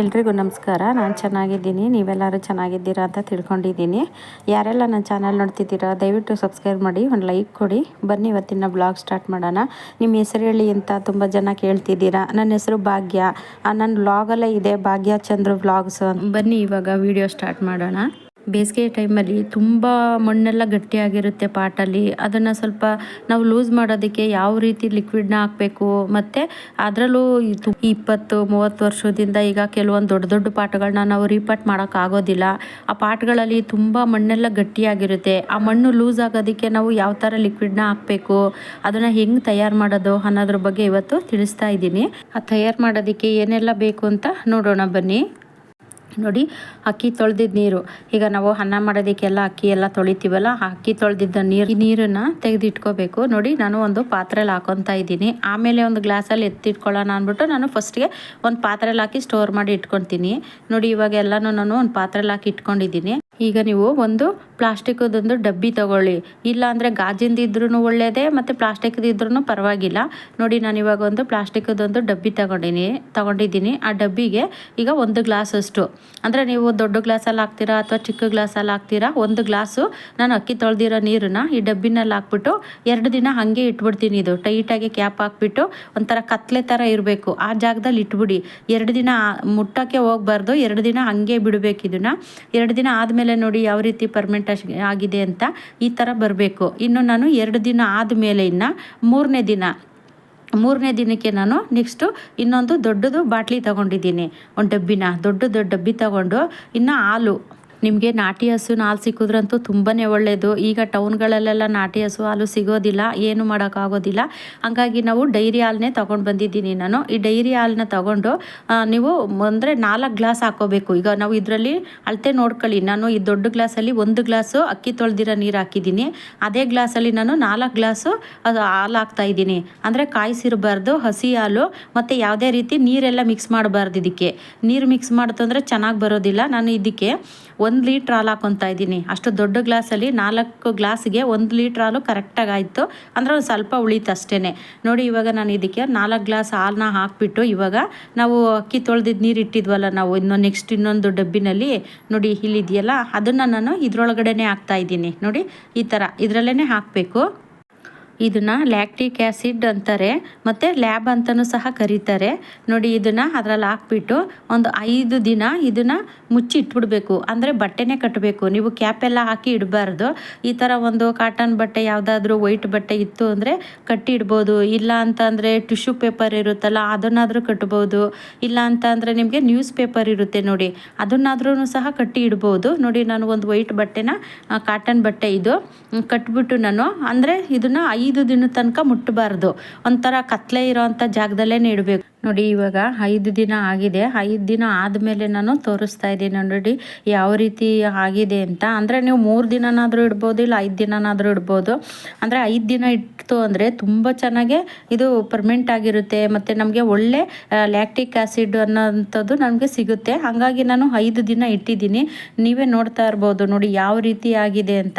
ಎಲ್ರಿಗೂ ನಮಸ್ಕಾರ. ನಾನು ಚೆನ್ನಾಗಿದ್ದೀನಿ. ನೀವೆಲ್ಲರೂ ಚೆನ್ನಾಗಿದ್ದೀರಾ ಅಂತ ತಿಳ್ಕೊಂಡಿದ್ದೀನಿ. ಯಾರೆಲ್ಲ ನನ್ನ ಚಾನಲ್ ನೋಡ್ತಿದ್ದೀರಾ, ದಯವಿಟ್ಟು ಸಬ್ಸ್ಕ್ರೈಬ್ ಮಾಡಿ, ಒಂದು ಲೈಕ್ ಕೊಡಿ. ಬನ್ನಿ ಇವತ್ತಿನ ಬ್ಲಾಗ್ ಸ್ಟಾರ್ಟ್ ಮಾಡೋಣ. ನಿಮ್ಮ ಹೆಸರು ಹೇಳಿ ಅಂತ ತುಂಬ ಜನ ಕೇಳ್ತಿದ್ದೀರಾ. ನನ್ನ ಹೆಸರು ಭಾಗ್ಯ. ನನ್ನ ಬ್ಲಾಗಲ್ಲೇ ಇದೆ. ಭಾಗ್ಯ ಚಂದ್ರು ಬ್ಲಾಗ್ಸ್ ಬನ್ನಿ ಇವಾಗ ವಿಡಿಯೋ ಸ್ಟಾರ್ಟ್ ಮಾಡೋಣ. ಬೇಸಿಗೆ ಟೈಮಲ್ಲಿ ತುಂಬ ಮಣ್ಣೆಲ್ಲ ಗಟ್ಟಿಯಾಗಿರುತ್ತೆ ಪಾಟಲ್ಲಿ. ಅದನ್ನು ಸ್ವಲ್ಪ ನಾವು ಲೂಸ್ ಮಾಡೋದಕ್ಕೆ ಯಾವ ರೀತಿ ಲಿಕ್ವಿಡ್ನ ಹಾಕಬೇಕು, ಮತ್ತು ಅದರಲ್ಲೂ ಇಪ್ಪತ್ತು, ಮೂವತ್ತು ವರ್ಷದಿಂದ ಈಗ ಕೆಲವೊಂದು ದೊಡ್ಡ ದೊಡ್ಡ ಪಾಟ್ಗಳನ್ನ ನಾವು ರೀಪಾಟ್ ಮಾಡೋಕ್ಕಾಗೋದಿಲ್ಲ ಆ ಪಾಟ್ಗಳಲ್ಲಿ ತುಂಬ ಮಣ್ಣೆಲ್ಲ ಗಟ್ಟಿಯಾಗಿರುತ್ತೆ. ಆ ಮಣ್ಣು ಲೂಸ್ ಆಗೋದಕ್ಕೆ ನಾವು ಯಾವ ಥರ ಲಿಕ್ವಿಡ್ನ ಹಾಕಬೇಕು, ಅದನ್ನು ಹೆಂಗೆ ತಯಾರು ಮಾಡೋದು ಅನ್ನೋದ್ರ ಬಗ್ಗೆ ಇವತ್ತು ತಿಳಿಸ್ತಾ ಇದ್ದೀನಿ. ಆ ತಯಾರು ಮಾಡೋದಕ್ಕೆ ಏನೆಲ್ಲ ಬೇಕು ಅಂತ ನೋಡೋಣ ಬನ್ನಿ. ನೋಡಿ, ಅಕ್ಕಿ ತೊಳೆದಿದ್ದ ನೀರು. ಈಗ ನಾವು ಅನ್ನ ಮಾಡೋದಕ್ಕೆಲ್ಲ ಅಕ್ಕಿ ಎಲ್ಲ ತೊಳಿತೀವಲ್ಲ ಅಕ್ಕಿ ತೊಳೆದಿದ್ದ ನೀರು ಈ ನೀರನ್ನು ತೆಗೆದಿಟ್ಕೋಬೇಕು. ನೋಡಿ, ನಾನು ಒಂದು ಪಾತ್ರೆಲಿ ಹಾಕೊತಾ ಇದ್ದೀನಿ. ಆಮೇಲೆ ಒಂದು ಗ್ಲಾಸಲ್ಲಿ ಎತ್ತಿಟ್ಕೊಳ್ಳೋಣ ಅಂದ್ಬಿಟ್ಟು ನಾನು ಫಸ್ಟ್ಗೆ ಒಂದು ಪಾತ್ರೆಲಿ ಹಾಕಿ ಸ್ಟೋರ್ ಮಾಡಿ ಇಟ್ಕೊತೀನಿ ನೋಡಿ ಇವಾಗ ಎಲ್ಲನೂ ನಾನು ಒಂದು ಪಾತ್ರೆಲಿ ಹಾಕಿ ಇಟ್ಕೊಂಡಿದ್ದೀನಿ. ಈಗ ನೀವು ಒಂದು ಪ್ಲಾಸ್ಟಿಕ್ದೊಂದು ಡಬ್ಬಿ ತಗೊಳ್ಳಿ. ಇಲ್ಲ ಅಂದರೆ ಗಾಜಿಂದಿದ್ರೂ ಒಳ್ಳೆಯದೇ ಮತ್ತು ಪ್ಲಾಸ್ಟಿಕ್ದಿದ್ರೂ ಪರವಾಗಿಲ್ಲ. ನೋಡಿ, ನಾನು ಇವಾಗ ಒಂದು ಪ್ಲಾಸ್ಟಿಕ್ದೊಂದು ಡಬ್ಬಿ ತಗೊಂಡಿನಿ, ತಗೊಂಡಿದ್ದೀನಿ. ಆ ಡಬ್ಬಿಗೆ ಈಗ ಒಂದು ಗ್ಲಾಸಷ್ಟು. ಅಂದರೆ ನೀವು ದೊಡ್ಡ ಗ್ಲಾಸಲ್ಲಿ ಹಾಕ್ತೀರಾ ಅಥವಾ ಚಿಕ್ಕ ಗ್ಲಾಸಲ್ಲಿ ಹಾಕ್ತೀರಾ? ಒಂದು ಗ್ಲಾಸು ನಾನು ಅಕ್ಕಿ ತೊಳೆದಿರೋ ನೀರನ್ನ ಈ ಡಬ್ಬಿನಲ್ಲಿ ಹಾಕ್ಬಿಟ್ಟು ಎರಡು ದಿನ ಹಾಗೆ ಇಟ್ಬಿಡ್ತೀನಿ ಇದು. ಟೈಟಾಗಿ ಕ್ಯಾಪ್ ಹಾಕ್ಬಿಟ್ಟು ಒಂಥರ ಕತ್ಲೆ ಥರ ಇರಬೇಕು. ಆ ಜಾಗದಲ್ಲಿ ಇಟ್ಬಿಡಿ. ಎರಡು ದಿನ ಮುಟ್ಟೋಕ್ಕೆ ಹೋಗ್ಬಾರ್ದು. ಎರಡು ದಿನ ಹಾಗೆ ಬಿಡಬೇಕು ಇದನ್ನು. ಎರಡು ದಿನ ಆದಮೇಲೆ ನೋಡಿ ಯಾವ ರೀತಿ ಪರ್ಮೆಂಟ್ ಆಗಿದೆ ಅಂತ ಈ ಥರ ಬರಬೇಕು. ಇನ್ನು ನಾನು ಎರಡು ದಿನ ಆದಮೇಲೆ ಇನ್ನು ಮೂರನೇ ದಿನ, ಮೂರನೇ ದಿನಕ್ಕೆ ನಾನು ನೆಕ್ಸ್ಟು ಇನ್ನೊಂದು ದೊಡ್ಡದು ಬಾಟ್ಲಿ ತಗೊಂಡಿದ್ದೀನಿ. ಒಂದು ಡಬ್ಬಿನ ದೊಡ್ಡದು ಡಬ್ಬಿ ತಗೊಂಡು ಇನ್ನು ಹಾಲು. ನಿಮಗೆ ನಾಟಿ ಹಸುವಿನ ಹಾಲು ಸಿಕ್ಕಿದ್ರಂತೂ ತುಂಬಾ ಒಳ್ಳೆಯದು ಈಗ ಟೌನ್ಗಳಲ್ಲೆಲ್ಲ ನಾಟಿ ಹಸು ಹಾಲು ಸಿಗೋದಿಲ್ಲ, ಏನು ಮಾಡೋಕ್ಕಾಗೋದಿಲ್ಲ. ಹಾಗಾಗಿ ನಾವು ಡೈರಿ ಹಾಲನ್ನೇ ತೊಗೊಂಡು ಬಂದಿದ್ದೀನಿ ನಾನು. ಈ ಡೈರಿ ಹಾಲನ್ನ ತೊಗೊಂಡು ನೀವು ಅಂದರೆ ನಾಲ್ಕು ಗ್ಲಾಸ್ ಹಾಕೋಬೇಕು. ಈಗ ನಾವು ಇದರಲ್ಲಿ ಅಳತೆ ನೋಡ್ಕೊಳ್ಳಿ. ನಾನು ಈ ದೊಡ್ಡ ಗ್ಲಾಸಲ್ಲಿ ಒಂದು ಗ್ಲಾಸು ಅಕ್ಕಿ ತೊಳೆದಿರೋ ನೀರು ಹಾಕಿದ್ದೀನಿ. ಅದೇ ಗ್ಲಾಸಲ್ಲಿ ನಾನು ನಾಲ್ಕು ಗ್ಲಾಸು ಅದು ಹಾಲು ಹಾಕ್ತಾ ಇದ್ದೀನಿ. ಅಂದರೆ ಕಾಯಿಸಿರಬಾರ್ದು ಹಸಿ ಹಾಲು, ಮತ್ತು ಯಾವುದೇ ರೀತಿ ನೀರೆಲ್ಲ ಮಿಕ್ಸ್ ಮಾಡಬಾರ್ದು ಇದಕ್ಕೆ. ನೀರು ಮಿಕ್ಸ್ ಮಾಡ್ತಂದ್ರೆ ಚೆನ್ನಾಗಿ ಬರೋದಿಲ್ಲ. ನಾನು ಇದಕ್ಕೆ ಒಂದು ಲೀಟ್ರ್ ಹಾಲು ಹಾಕೊತಾ ಇದ್ದೀನಿ. ಅಷ್ಟು ದೊಡ್ಡ ಗ್ಲಾಸಲ್ಲಿ ನಾಲ್ಕು ಗ್ಲಾಸ್ಗೆ ಒಂದು ಲೀಟ್ರ್ ಹಾಲು ಕರೆಕ್ಟಾಗಿ ಆಯಿತು. ಅಂದರೆ ಒಂದು ಸ್ವಲ್ಪ ಉಳಿತು ಅಷ್ಟೇ ನೋಡಿ ಇವಾಗ ನಾನು ಇದಕ್ಕೆ ನಾಲ್ಕು ಗ್ಲಾಸ್ ಹಾಲನ್ನ ಹಾಕಿಬಿಟ್ಟು ಇವಾಗ ನಾವು ಅಕ್ಕಿ ತೊಳೆದಿದ್ದು ನೀರು ಇಟ್ಟಿದ್ವಲ್ಲ ನಾವು ಇನ್ನೊಂದು ನೆಕ್ಸ್ಟ್ ಇನ್ನೊಂದು ಡಬ್ಬಿನಲ್ಲಿ, ನೋಡಿ ಇಲ್ಲಿದೆಯಲ್ಲ ಅದನ್ನು ನಾನು ಇದ್ರೊಳಗಡೆನೆ ಹಾಕ್ತಾ ಇದ್ದೀನಿ. ನೋಡಿ ಈ ಥರ ಇದರಲ್ಲೇ ಹಾಕಬೇಕು. ಇದನ್ನು ಲ್ಯಾಕ್ಟಿಕ್ ಆ್ಯಸಿಡ್ ಅಂತಾರೆ, ಮತ್ತು ಲ್ಯಾಬ್ ಅಂತಲೂ ಸಹ ಕರೀತಾರೆ. ನೋಡಿ, ಇದನ್ನು ಅದರಲ್ಲಿ ಹಾಕ್ಬಿಟ್ಟು ಒಂದು ಐದು ದಿನ ಇದನ್ನು ಮುಚ್ಚಿ ಇಟ್ಬಿಡ್ಬೇಕು ಅಂದರೆ ಬಟ್ಟೆನೇ ಕಟ್ಟಬೇಕು ನೀವು ಕ್ಯಾಪೆಲ್ಲ ಹಾಕಿ ಇಡಬಾರ್ದು. ಈ ಥರ ಒಂದು ಕಾಟನ್ ಬಟ್ಟೆ ಯಾವುದಾದ್ರೂ ವೈಟ್ ಬಟ್ಟೆ ಇತ್ತು ಅಂದರೆ ಕಟ್ಟಿ ಇಡ್ಬೋದು ಇಲ್ಲ ಅಂತಂದರೆ ಟಿಶ್ಯೂ ಪೇಪರ್ ಇರುತ್ತಲ್ಲ, ಅದನ್ನಾದರೂ ಕಟ್ಬೋದು. ಇಲ್ಲ ಅಂತ ಅಂದರೆ ನಿಮಗೆ ನ್ಯೂಸ್ ಪೇಪರ್ ಇರುತ್ತೆ ನೋಡಿ ಅದನ್ನಾದ್ರೂ ಸಹ ಕಟ್ಟಿ ಇಡ್ಬೋದು. ನೋಡಿ, ನಾನು ಒಂದು ವೈಟ್ ಬಟ್ಟೆನ ಕಾಟನ್ ಬಟ್ಟೆ ಇದು, ಕಟ್ಬಿಟ್ಟು ನಾನು, ಅಂದರೆ ಇದನ್ನು ಐದು ದಿನ ತನಕ ಮುಟ್ಟಬಾರ್ದು. ಒಂಥರ ಕತ್ಲೆ ಇರೋವಂಥ ಜಾಗದಲ್ಲೇ ಇಡಬೇಕು ನೋಡಿ, ಇವಾಗ ಐದು ದಿನ ಆಗಿದೆ. ಐದು ದಿನ ಆದಮೇಲೆ ನಾನು ತೋರಿಸ್ತಾ ಇದ್ದೀನಿ ನೋಡಿ ಯಾವ ರೀತಿ ಆಗಿದೆ ಅಂತ. ಅಂದರೆ ನೀವು ಮೂರು ದಿನನಾದರೂ ಇಡ್ಬೋದು, ಇಲ್ಲ ಐದು ದಿನನಾದರೂ ಇಡ್ಬೋದು. ಅಂದರೆ ಐದು ದಿನ ಇಟ್ಟು ಅಂದರೆ ತುಂಬ ಚೆನ್ನಾಗೆ ಇದು ಪರ್ಮೆಂಟ್ ಆಗಿರುತ್ತೆ. ಮತ್ತು ನಮಗೆ ಒಳ್ಳೆ ಲ್ಯಾಕ್ಟಿಕ್ ಆ್ಯಸಿಡ್ ಅನ್ನೋಂಥದ್ದು ನಮಗೆ ಸಿಗುತ್ತೆ. ಹಾಗಾಗಿ ನಾನು ಐದು ದಿನ ಇಟ್ಟಿದ್ದೀನಿ. ನೀವೇ ನೋಡ್ತಾ ಇರ್ಬೋದು ನೋಡಿ, ಯಾವ ರೀತಿ ಆಗಿದೆ ಅಂತ.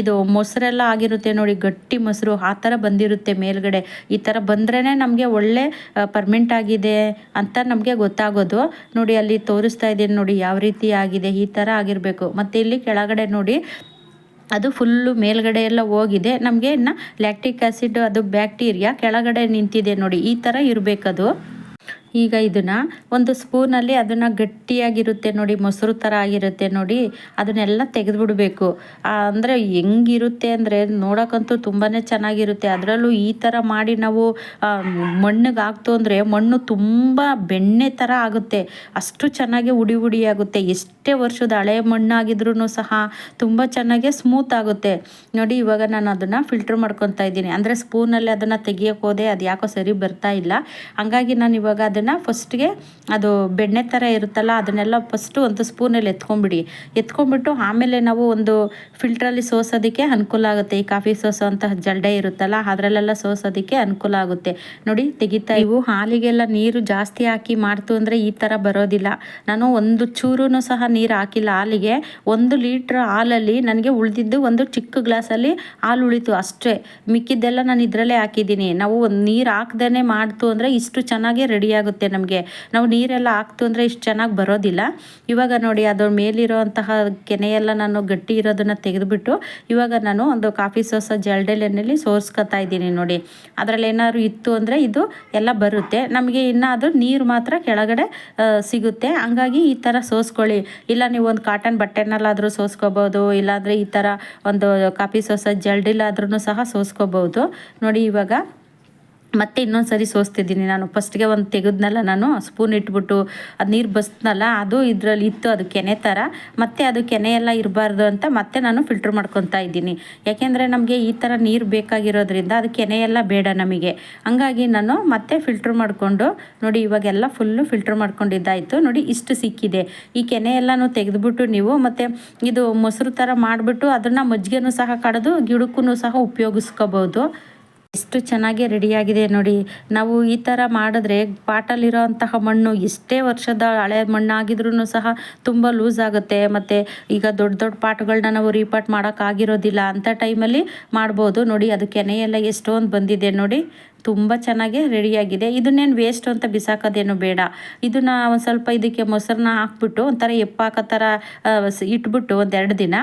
ಇದು ಮೊಸರೆಲ್ಲ ಆಗಿರುತ್ತೆ ನೋಡಿ, ಗಟ್ಟಿ ಮೊಸರು, ಆ ಥರ ಬಂದಿರುತ್ತೆ ಮೇಲ್ಗಡೆ. ಈ ಥರ ಬಂದ್ರೇ ನಮಗೆ ಒಳ್ಳೆ ಪರ್ಮೆಂಟ್ ಆಗಿದೆ ಅಂತ ನಮಗೆ ಗೊತ್ತಾಗೋದು. ನೋಡಿ, ಅಲ್ಲಿ ತೋರಿಸ್ತಾ ಇದ್ದೀನಿ ನೋಡಿ, ಯಾವ ರೀತಿ ಆಗಿದೆ, ಈ ಥರ ಆಗಿರಬೇಕು. ಮತ್ತು ಇಲ್ಲಿ ಕೆಳಗಡೆ ನೋಡಿ, ಅದು ಫುಲ್ಲು ಮೇಲ್ಗಡೆ ಎಲ್ಲ ಹೋಗಿದೆ. ನಮಗೆ ಇನ್ನು ಲ್ಯಾಕ್ಟಿಕ್ ಆ್ಯಸಿಡ್ ಅದು ಬ್ಯಾಕ್ಟೀರಿಯಾ ಕೆಳಗಡೆ ನಿಂತಿದೆ ನೋಡಿ, ಈ ಥರ ಇರಬೇಕದು. ಈಗ ಇದನ್ನು ಒಂದು ಸ್ಪೂನಲ್ಲಿ ಅದನ್ನು ಗಟ್ಟಿಯಾಗಿರುತ್ತೆ ನೋಡಿ, ಮೊಸರು ಥರ ಆಗಿರುತ್ತೆ ನೋಡಿ, ಅದನ್ನೆಲ್ಲ ತೆಗೆದುಬಿಡಬೇಕು. ಅಂದರೆ ಹೆಂಗಿರುತ್ತೆ ಅಂದರೆ ನೋಡೋಕ್ಕಂತೂ ತುಂಬಾ ಚೆನ್ನಾಗಿರುತ್ತೆ. ಅದರಲ್ಲೂ ಈ ಥರ ಮಾಡಿ ನಾವು ಮಣ್ಣಿಗೆ ಹಾಕ್ತು ಅಂದರೆ ಮಣ್ಣು ತುಂಬ ಬೆಣ್ಣೆ ಥರ ಆಗುತ್ತೆ. ಅಷ್ಟು ಚೆನ್ನಾಗಿ ಉಡಿ ಉಡಿ ಆಗುತ್ತೆ. ಎಷ್ಟೇ ವರ್ಷದ ಹಳೆ ಮಣ್ಣಾಗಿದ್ರೂ ಸಹ ತುಂಬ ಚೆನ್ನಾಗಿ ಸ್ಮೂತ್ ಆಗುತ್ತೆ. ನೋಡಿ, ಇವಾಗ ನಾನು ಅದನ್ನು ಫಿಲ್ಟ್ರ್ ಮಾಡ್ಕೊತಾ ಇದ್ದೀನಿ. ಅಂದರೆ ಸ್ಪೂನಲ್ಲಿ ಅದನ್ನು ತೆಗಿಯೋಕ್ಕೋದೆ ಅದು ಯಾಕೋ ಸರಿ ಬರ್ತಾ ಇಲ್ಲ. ಹಂಗಾಗಿ ನಾನು ಇವಾಗ ಅದನ್ನು ಫಸ್ಟ್ಗೆ ಅದು ಬೆಣ್ಣೆ ಥರ ಇರುತ್ತಲ್ಲ ಅದನ್ನೆಲ್ಲ ಫಸ್ಟು ಒಂದು ಸ್ಪೂನಲ್ಲಿ ಎತ್ಕೊಂಡ್ಬಿಡಿ. ಎತ್ಕೊಂಡ್ಬಿಟ್ಟು ಆಮೇಲೆ ನಾವು ಒಂದು ಫಿಲ್ಟ್ರಲ್ಲಿ ಸೋಸೋದಕ್ಕೆ ಅನುಕೂಲ ಆಗುತ್ತೆ. ಈ ಕಾಫಿ ಸೋಸೋ ಅಂತಹ ಜಲ್ಡೆ ಇರುತ್ತಲ್ಲ ಅದರಲ್ಲೆಲ್ಲ ಸೋಸೋದಕ್ಕೆ ಅನುಕೂಲ ಆಗುತ್ತೆ. ನೋಡಿ ತೆಗಿತಾ ಇವು ಹಾಲಿಗೆಲ್ಲ ನೀರು ಜಾಸ್ತಿ ಹಾಕಿ ಮಾಡ್ತು ಅಂದರೆ ಈ ಥರ ಬರೋದಿಲ್ಲ. ನಾನು ಒಂದು ಚೂರೂ ಸಹ ನೀರು ಹಾಕಿಲ್ಲ. ಹಾಲಿಗೆ ಒಂದು ಲೀಟ್ರ್ ಹಾಲಲ್ಲಿ ನನಗೆ ಉಳಿದಿದ್ದು ಒಂದು ಚಿಕ್ಕ ಗ್ಲಾಸಲ್ಲಿ ಹಾಲು ಉಳಿತು ಅಷ್ಟೇ. ಮಿಕ್ಕಿದ್ದೆಲ್ಲ ನಾನು ಇದರಲ್ಲೇ ಹಾಕಿದ್ದೀನಿ. ನಾವು ಒಂದು ನೀರು ಹಾಕ್ದೇ ಮಾಡ್ತು ಅಂದರೆ ಇಷ್ಟು ಚೆನ್ನಾಗಿ ರೆಡಿ ಆಗುತ್ತೆ ನಮಗೆ. ನಾವು ನೀರೆಲ್ಲ ಹಾಕ್ತು ಅಂದರೆ ಇಷ್ಟು ಚೆನ್ನಾಗಿ ಬರೋದಿಲ್ಲ. ಇವಾಗ ನೋಡಿ ಅದ್ರ ಮೇಲಿರೋಂತಹ ಕೆನೆಯೆಲ್ಲ ನಾನು ಗಟ್ಟಿ ಇರೋದನ್ನು ತೆಗೆದುಬಿಟ್ಟು ಇವಾಗ ನಾನು ಒಂದು ಕಾಫಿ ಸೋಸ ಜಲ್ಡೆಲೆಣ್ಣೆಯಲ್ಲಿ ಸೋರ್ಸ್ಕೊತಾ ಇದ್ದೀನಿ ನೋಡಿ. ಅದರಲ್ಲಿ ಏನಾದ್ರು ಇತ್ತು ಅಂದರೆ ಇದು ಎಲ್ಲ ಬರುತ್ತೆ. ನಮಗೆ ಇನ್ನಾದರೂ ನೀರು ಮಾತ್ರ ಕೆಳಗಡೆ ಸಿಗುತ್ತೆ. ಹಂಗಾಗಿ ಈ ಥರ ಸೋಸ್ಕೊಳ್ಳಿ. ಇಲ್ಲ ನೀವು ಒಂದು ಕಾಟನ್ ಬಟ್ಟೆನಲ್ಲಾದರೂ ಸೋಸ್ಕೋಬೋದು, ಇಲ್ಲಾಂದರೆ ಈ ಥರ ಒಂದು ಕಾಫಿ ಸೋಸ ಜಲ್ಡಿಲ್ಲಾದ್ರೂ ಸಹ ಸೋಸ್ಕೋಬೋದು. ನೋಡಿ ಇವಾಗ ಮತ್ತೆ ಇನ್ನೊಂದು ಸರಿ ಸೋಸ್ತಿದ್ದೀನಿ. ನಾನು ಫಸ್ಟ್ಗೆ ಒಂದು ತೆಗೆದ್ನಲ್ಲ ನಾನು ಸ್ಪೂನ್ ಇಟ್ಬಿಟ್ಟು ಅದು ನೀರು ಬಸ್ನಲ್ಲ ಅದು ಇದರಲ್ಲಿ ಇತ್ತು, ಅದು ಕೆನೆ ಥರ ಮತ್ತೆ ಅದು ಕೆನೆ ಎಲ್ಲ ಇರಬಾರ್ದು ಅಂತ ಮತ್ತೆ ನಾನು ಫಿಲ್ಟ್ರ್ ಮಾಡ್ಕೊತಾ ಇದ್ದೀನಿ. ಯಾಕೆಂದರೆ ನಮಗೆ ಈ ಥರ ನೀರು ಬೇಕಾಗಿರೋದ್ರಿಂದ ಅದು ಕೆನೆ ಎಲ್ಲ ಬೇಡ ನಮಗೆ. ಹಂಗಾಗಿ ನಾನು ಮತ್ತೆ ಫಿಲ್ಟ್ರ್ ಮಾಡಿಕೊಂಡು, ನೋಡಿ ಇವಾಗೆಲ್ಲ ಫುಲ್ಲು ಫಿಲ್ಟ್ರ್ ಮಾಡ್ಕೊಂಡಿದ್ದಾಯಿತು. ನೋಡಿ ಇಷ್ಟು ಸಿಕ್ಕಿದೆ. ಈ ಕೆನೆ ಎಲ್ಲನೂ ತೆಗೆದುಬಿಟ್ಟು ನೀವು ಮತ್ತು ಇದು ಮೊಸರು ಥರ ಮಾಡಿಬಿಟ್ಟು ಅದನ್ನು ಮಜ್ಜಿಗೆನೂ ಸಹ ಕಡಿದು ಗಿಡಕ್ಕೂ ಸಹ ಉಪಯೋಗಿಸ್ಕೋಬೋದು. ಎಷ್ಟು ಚೆನ್ನಾಗಿ ರೆಡಿಯಾಗಿದೆ ನೋಡಿ. ನಾವು ಈ ಥರ ಮಾಡಿದ್ರೆ ಪಾಟಲ್ಲಿರೋ ಅಂತಹ ಮಣ್ಣು ಎಷ್ಟೇ ವರ್ಷದ ಹಳೆ ಮಣ್ಣಾಗಿದ್ರೂ ಸಹ ತುಂಬ ಲೂಸ್ ಆಗುತ್ತೆ. ಮತ್ತು ಈಗ ದೊಡ್ಡ ದೊಡ್ಡ ಪಾಟ್ಗಳನ್ನ ನಾವು ರೀಪಾಟ್ ಮಾಡೋಕ್ಕಾಗಿರೋದಿಲ್ಲ ಅಂಥ ಟೈಮಲ್ಲಿ ಮಾಡ್ಬೋದು. ನೋಡಿ ಅದು ಕೆನೆಯೆಲ್ಲ ಎಷ್ಟೊಂದು ಬಂದಿದೆ ನೋಡಿ. ತುಂಬ ಚೆನ್ನಾಗಿ ರೆಡಿಯಾಗಿದೆ. ಇದನ್ನೇನು ವೇಸ್ಟ್ ಅಂತ ಬಿಸಾಕೋದೇನು ಬೇಡ. ಇದನ್ನು ಒಂದು ಸ್ವಲ್ಪ ಇದಕ್ಕೆ ಮೊಸರನ್ನ ಹಾಕ್ಬಿಟ್ಟು ಒಂಥರ ಎಪ್ಪಾಕೋ ಥರ ಇಟ್ಬಿಟ್ಟು ಒಂದೆರಡು ದಿನ.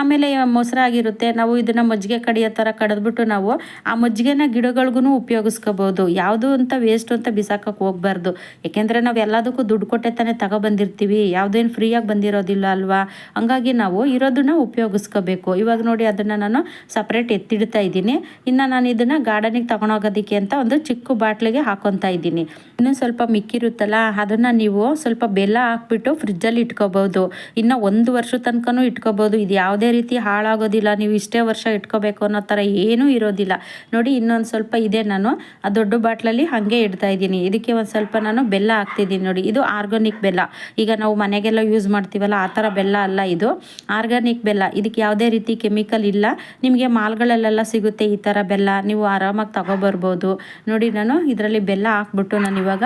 ಆಮೇಲೆ ಮೊಸರಾಗಿರುತ್ತೆ ನಾವು ಇದನ್ನು ಮಜ್ಜಿಗೆ ಕಡಿಯೋ ಥರ ಕಡಿದ್ಬಿಟ್ಟು ನಾವು ಆ ಮಜ್ಜಿಗೆನ ಗಿಡಗಳಿಗೂ ಉಪಯೋಗಿಸ್ಕೋಬೋದು. ಯಾವುದು ಅಂತ ವೇಸ್ಟ್ ಅಂತ ಬಿಸಾಕೋಕೆ ಹೋಗ್ಬಾರ್ದು. ಏಕೆಂದರೆ ನಾವು ಎಲ್ಲದಕ್ಕೂ ದುಡ್ಡು ಕೊಟ್ಟೆ ತಾನೇ ತಗೊಬಂದಿರ್ತೀವಿ. ಯಾವುದೇನು ಫ್ರೀಯಾಗಿ ಬಂದಿರೋದಿಲ್ಲ ಅಲ್ವಾ? ಹಂಗಾಗಿ ನಾವು ಇರೋದನ್ನ ಉಪಯೋಗಿಸ್ಕೋಬೇಕು. ಇವಾಗ ನೋಡಿ ಅದನ್ನು ನಾನು ಸಪ್ರೇಟ್ ಎತ್ತಿಡ್ತಾ ಇದ್ದೀನಿ. ಇನ್ನು ನಾನು ಇದನ್ನು ಗಾರ್ಡನಿಗೆ ತಗೊಂಡೋಗೋದಕ್ಕೆ ಅಂತ ಒಂದು ಚಿಕ್ಕ ಬಾಟ್ಲಿಗೆ ಹಾಕೊತಾ ಇದ್ದೀನಿ. ಇನ್ನೂ ಸ್ವಲ್ಪ ಮಿಕ್ಕಿರುತ್ತಲ್ಲ, ಅದನ್ನು ನೀವು ಸ್ವಲ್ಪ ಬೆಲ್ಲ ಹಾಕ್ಬಿಟ್ಟು ಫ್ರಿಜ್ಜಲ್ಲಿ ಇಟ್ಕೋಬೋದು. ಇನ್ನು ಒಂದು ವರ್ಷ ತನಕನೂ ಇಟ್ಕೋಬೋದು. ಇದು ಯಾವುದೇ ರೀತಿ ಹಾಳಾಗೋದಿಲ್ಲ. ನೀವು ಇಷ್ಟೇ ವರ್ಷ ಇಟ್ಕೋಬೇಕು ಅನ್ನೋ ಥರ ಏನೂ ಇರೋದಿಲ್ಲ. ನೋಡಿ, ಇನ್ನೊಂದು ಸ್ವಲ್ಪ ಇದೆ ನಾನು. ಆ ದೊಡ್ಡ ಬಾಟ್ಲಲ್ಲಿ ಹಾಗೆ ಇಡ್ತಾ ಇದ್ದೀನಿ. ಇದಕ್ಕೆ ಒಂದು ಸ್ವಲ್ಪ ನಾನು ಬೆಲ್ಲ ಹಾಕ್ತಿದ್ದೀನಿ ನೋಡಿ. ಇದು ಆರ್ಗಾನಿಕ್ ಬೆಲ್ಲ. ಈಗ ನಾವು ಮನೆಗೆಲ್ಲ ಯೂಸ್ ಮಾಡ್ತೀವಲ್ಲ, ಆ ಥರ ಬೆಲ್ಲ ಅಲ್ಲ ಇದು. ಆರ್ಗಾನಿಕ್ ಬೆಲ್ಲ. ಇದಕ್ಕೆ ಯಾವುದೇ ರೀತಿ ಕೆಮಿಕಲ್ ಇಲ್ಲ. ನಿಮಗೆ ಮಾಲ್ಗಳಲ್ಲೆಲ್ಲ ಸಿಗುತ್ತೆ ಈ ಥರ ಬೆಲ್ಲ. ನೀವು ಆರಾಮಾಗಿ ತಗೊಬರ್ಬೋದು. ನೋಡಿ ನಾನು ಇದರಲ್ಲಿ ಬೆಲ್ಲ ಹಾಕ್ಬಿಟ್ಟು ನಾನು ಇವಾಗ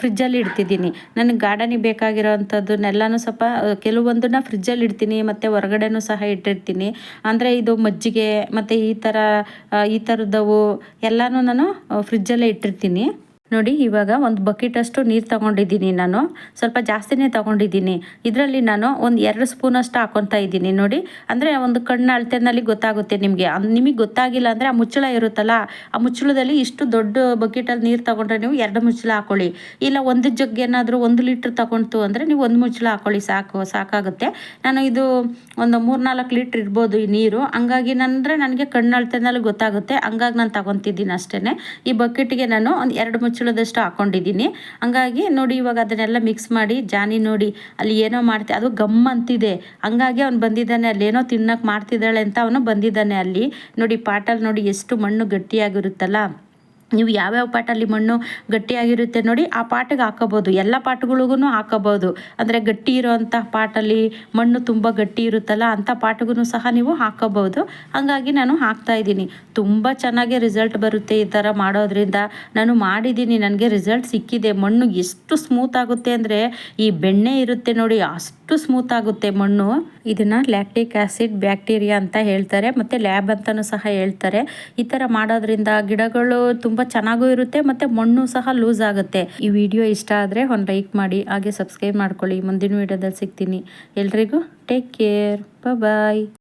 ಫ್ರಿಜ್ಜಲ್ಲಿ ಇಡ್ತಿದ್ದೀನಿ. ನನಗೆ ಗಾರ್ಡನಿಗೆ ಬೇಕಾಗಿರೋ ಅಂಥದ್ದನ್ನೆಲ್ಲನೂ ಸ್ವಲ್ಪ ಕೆಲವೊಂದನ್ನ ಫ್ರಿಜ್ಜಲ್ಲಿ ಇಡ್ತೀನಿ, ಮತ್ತು ಹೊರಗಡೆನೂ ಸಹ ಇಟ್ಟಿರ್ತೀನಿ. ಅಂದರೆ ಇದು ಮಜ್ಜಿಗೆ, ಮತ್ತು ಈ ಥರ ಈ ಥರದವು ಎಲ್ಲನೂ ನಾನು ಫ್ರಿಜ್ಜಲ್ಲೇ ಇಟ್ಟಿರ್ತೀನಿ. ನೋಡಿ, ಇವಾಗ ಒಂದು ಬಕೆಟಷ್ಟು ನೀರು ತೊಗೊಂಡಿದ್ದೀನಿ ನಾನು. ಸ್ವಲ್ಪ ಜಾಸ್ತಿನೇ ತೊಗೊಂಡಿದ್ದೀನಿ. ಇದರಲ್ಲಿ ನಾನು ಒಂದು ಎರಡು ಸ್ಪೂನಷ್ಟು ಹಾಕೊತಾ ಇದ್ದೀನಿ. ನೋಡಿ, ಅಂದರೆ ಒಂದು ಕಣ್ಣು ಅಳತೆನಲ್ಲಿ ಗೊತ್ತಾಗುತ್ತೆ ನಿಮಗೆ. ನಿಮಗೆ ಗೊತ್ತಾಗಿಲ್ಲ ಅಂದರೆ ಆ ಮುಚ್ಚಳ ಇರುತ್ತಲ್ಲ, ಆ ಮುಚ್ಚಳದಲ್ಲಿ ಇಷ್ಟು ದೊಡ್ಡ ಬಕೆಟಲ್ಲಿ ನೀರು ತೊಗೊಂಡ್ರೆ ನೀವು ಎರಡು ಮುಚ್ಚಳ ಹಾಕೊಳ್ಳಿ. ಇಲ್ಲ, ಒಂದು ಜಗ್ ಏನಾದರೂ ಒಂದು ಲೀಟ್ರ್ ತೊಗೊಂತು ಅಂದರೆ ನೀವು ಒಂದು ಮುಚ್ಚಳ ಹಾಕೊಳ್ಳಿ. ಸಾಕು, ಸಾಕಾಗುತ್ತೆ. ನಾನು ಇದು ಒಂದು ಮೂರು ನಾಲ್ಕು ಲೀಟ್ರ್ ಇರ್ಬೋದು ಈ ನೀರು. ಹಂಗಾಗಿ ನಂದರೆ ನನಗೆ ಕಣ್ಣು ಅಳತೆನಲ್ಲಿ ಗೊತ್ತಾಗುತ್ತೆ. ಹಂಗಾಗಿ ನಾನು ತಗೊತಿದ್ದೀನಿ ಅಷ್ಟೇ ಈ ಬಕೆಟ್ಗೆ ನಾನು ಒಂದು ಎರಡು ಮುಚ್ಚಳ ಮುಚ್ಚಳದಷ್ಟು ಹಾಕೊಂಡಿದ್ದೀನಿ. ಹಂಗಾಗಿ ನೋಡಿ ಇವಾಗ ಅದನ್ನೆಲ್ಲ ಮಿಕ್ಸ್ ಮಾಡಿ, ಜಾನಿ ನೋಡಿ ಅಲ್ಲಿ ಏನೋ ಮಾಡ್ತಿ, ಅದು ಗಮ್ ಅಂತಿದೆ. ಹಂಗಾಗಿ ಅವ್ನು ಬಂದಿದ್ದಾನೆ, ಅಲ್ಲಿ ಏನೋ ತಿನ್ನಕ್ಕೆ ಮಾಡ್ತಿದ್ದಾಳೆ ಅಂತ ಅವನು ಬಂದಿದ್ದಾನೆ ಅಲ್ಲಿ. ನೋಡಿ ಪಾಟಲ್ಲಿ ನೋಡಿ ಎಷ್ಟು ಮಣ್ಣು ಗಟ್ಟಿಯಾಗಿರುತ್ತಲ್ಲ. ನೀವು ಯಾವ್ಯಾವ ಪಾಟಲ್ಲಿ ಮಣ್ಣು ಗಟ್ಟಿಯಾಗಿರುತ್ತೆ ನೋಡಿ ಆ ಪಾಟಿಗೆ ಹಾಕೋಬೋದು. ಎಲ್ಲ ಪಾಟ್ಗಳಿಗೂ ಹಾಕೋಬೋದು. ಅಂದರೆ ಗಟ್ಟಿ ಇರೋವಂಥ ಪಾಟಲ್ಲಿ ಮಣ್ಣು ತುಂಬ ಗಟ್ಟಿ ಇರುತ್ತಲ್ಲ ಅಂಥ ಪಾಟ್ಗೂ ಸಹ ನೀವು ಹಾಕೋಬೋದು ಹಾಗಾಗಿ ನಾನು ಹಾಕ್ತಾ ಇದ್ದೀನಿ. ತುಂಬ ಚೆನ್ನಾಗಿ ರಿಸಲ್ಟ್ ಬರುತ್ತೆ ಈ ಥರ ಮಾಡೋದ್ರಿಂದ. ನಾನು ಮಾಡಿದ್ದೀನಿ, ನನಗೆ ರಿಸಲ್ಟ್ ಸಿಕ್ಕಿದೆ. ಮಣ್ಣು ಎಷ್ಟು ಸ್ಮೂತ್ ಆಗುತ್ತೆ ಅಂದರೆ ಈ ಬೆಣ್ಣೆ ಇರುತ್ತೆ ನೋಡಿ, ಅಷ್ಟು ಸ್ಮೂತ್ ಆಗುತ್ತೆ ಮಣ್ಣು. ಇದನ್ನು ಲ್ಯಾಕ್ಟಿಕ್ ಆ್ಯಸಿಡ್ ಬ್ಯಾಕ್ಟೀರಿಯಾ ಅಂತ ಹೇಳ್ತಾರೆ. ಮತ್ತು ಲ್ಯಾಬ್ ಅಂತಲೂ ಸಹ ಹೇಳ್ತಾರೆ. ಈ ಥರ ಮಾಡೋದ್ರಿಂದ ಗಿಡಗಳು ತುಂಬ ತುಂಬ ಚೆನ್ನಾಗೂ ಇರುತ್ತೆ ಮತ್ತೆ ಮಣ್ಣು ಸಹ ಲೂಸ್ ಆಗುತ್ತೆ. ಈ ವಿಡಿಯೋ ಇಷ್ಟ ಆದರೆ ಒಂದು ಲೈಕ್ ಮಾಡಿ, ಹಾಗೆ ಸಬ್ಸ್ಕ್ರೈಬ್ ಮಾಡ್ಕೊಳ್ಳಿ. ಮುಂದಿನ ವಿಡಿಯೋದಲ್ಲಿ ಸಿಗ್ತೀನಿ. ಎಲ್ರಿಗೂ ಟೇಕ್ ಕೇರ್ ಬಾಯ್